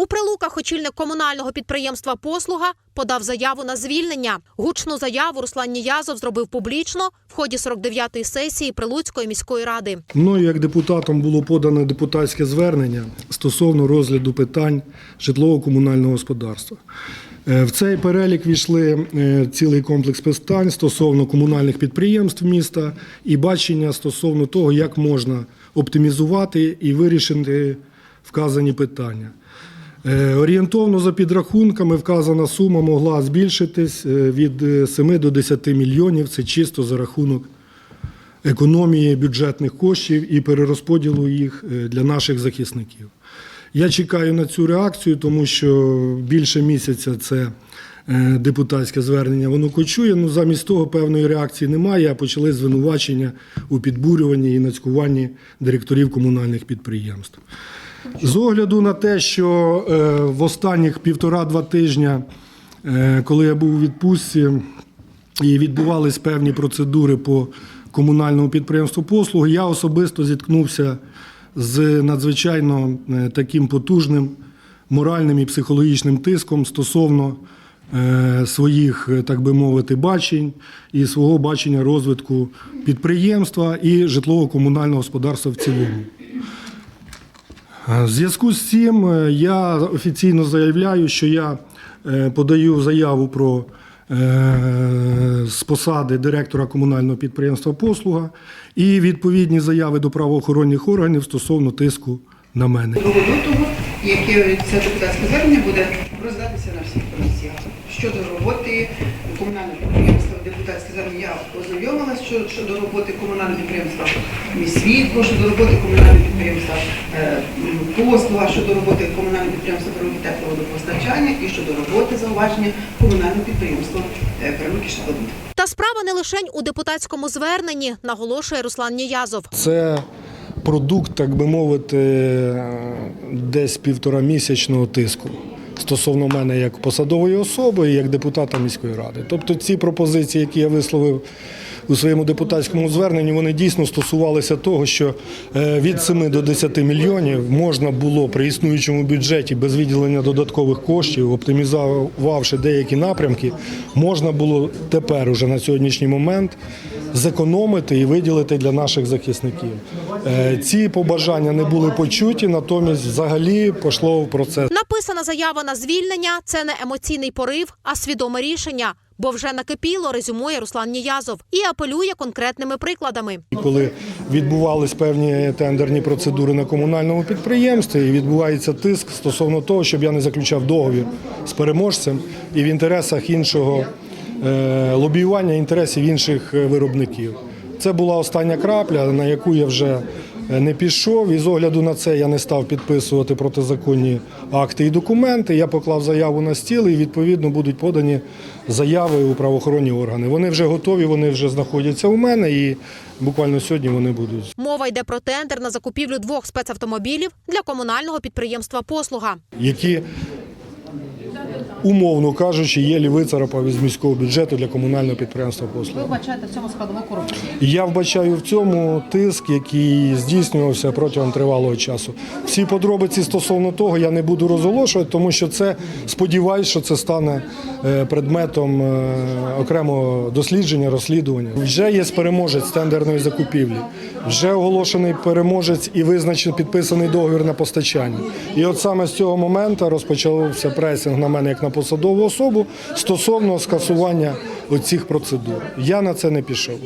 У прилуках очільник комунального підприємства Послуга подав заяву на звільнення. Гучну заяву Руслан Ніязов зробив публічно в ході 49-ї сесії Прилуцької міської ради. Мною як депутатом було подано депутатське звернення стосовно розгляду питань житлово-комунального господарства. Е, В цей перелік війшли е, цілий комплекс питань стосовно комунальних підприємств міста і бачення стосовно того, як можна оптимізувати і вирішити вказані питання. Е, Орієнтовно за підрахунками вказана сума могла збільшитись е, від е, 7 до 10 мільйонів. Це чисто за рахунок економії бюджетних коштів і перерозподілу їх е, для наших захисників. Я чекаю на цю реакцію, тому що більше місяця це е, депутатське звернення, воно кочує. Ну замість того певної реакції немає. А почали звинувачення у підбурюванні і нацькуванні директорів комунальних підприємств. З огляду на те, що е, в останніх півтора-два тижня, е, коли я був у відпустці, і відбувались певні процедури по комунальному підприємству послуги, я особисто зіткнувся з надзвичайно е, таким потужним моральним і психологічним тиском стосовно своїх, так би мовити, бачень і свого бачення розвитку підприємства і житлово-комунального господарства в цілому. В зв'язку з цим е, я офіційно заявляю, що я е, подаю заяву про е, з посади директора комунального підприємства Послуга і відповідні заяви до правоохоронних органів стосовно тиску на мене. 2 лютого, яке це депутатське звернення буде роздатися на всіх комісіях. Щодо роботи комунального підприємства, депутатське звернення я ознайомилася що- щодо роботи комунального підприємства «Міськвітло», щодо роботи комунального підприємства е, послуга, щодо роботи комунального підприємства «Прилуки тепловодопостачання і щодо роботи зауваження комунального підприємства е, «Прилуки Шаблон». Та справа не лишень у депутатському зверненні, наголошує Руслан Ніязов. Це продукт, так би мовити, десь півтора місячного тиску стосовно мене як посадової особи і як депутата міської ради. Тобто ці пропозиції, які я висловив у своєму депутатському зверненні, вони дійсно стосувалися того, що е, від 7 до 10 мільйонів можна було при існуючому бюджеті без виділення додаткових коштів, оптимізувавши деякі напрямки, можна було тепер, уже на сьогоднішній момент, зекономити і виділити для наших захисників. Е, Ці побажання не були почуті, натомість взагалі пішло в процес. Написана заява на звільнення це не емоційний порив, а свідоме рішення. Бо вже накипіло, резюмує Руслан Ніязов і апелює конкретними прикладами. Коли відбувались певні тендерні процедури на комунальному підприємстві, і відбувається тиск стосовно того, щоб я не заключав договір з переможцем і в інтересах іншого е, лобіювання інтересів інших е, виробників. Це була остання крапля, на яку я вже е, не пішов. І з огляду на це я не став підписувати протизаконні акти і документи. Я поклав заяву на стіл і відповідно будуть подані заяви у правоохоронні органи. Вони вже готові, вони вже знаходяться у мене, і буквально сьогодні вони будуть. Мова йде про тендер на закупівлю двох спецавтомобілів для комунального підприємства Послуга. які, умовно кажучи, є лівицарапав із міського бюджету для комунального підприємства послуги. Ви бачаєте в цьому складову корупцію? Я вбачаю в цьому тиск, який здійснювався протягом тривалого часу. Всі подробиці стосовно того я не буду розголошувати, тому що це сподіваюсь, що це стане е, предметом е, окремого дослідження, розслідування. Вже є переможець тендерної закупівлі, вже оголошений переможець і визначений підписаний договір на постачання. І от саме з цього моменту розпочався пресинг на мене як на посадову особу стосовно скасування оцих процедур. Я на це не пішов.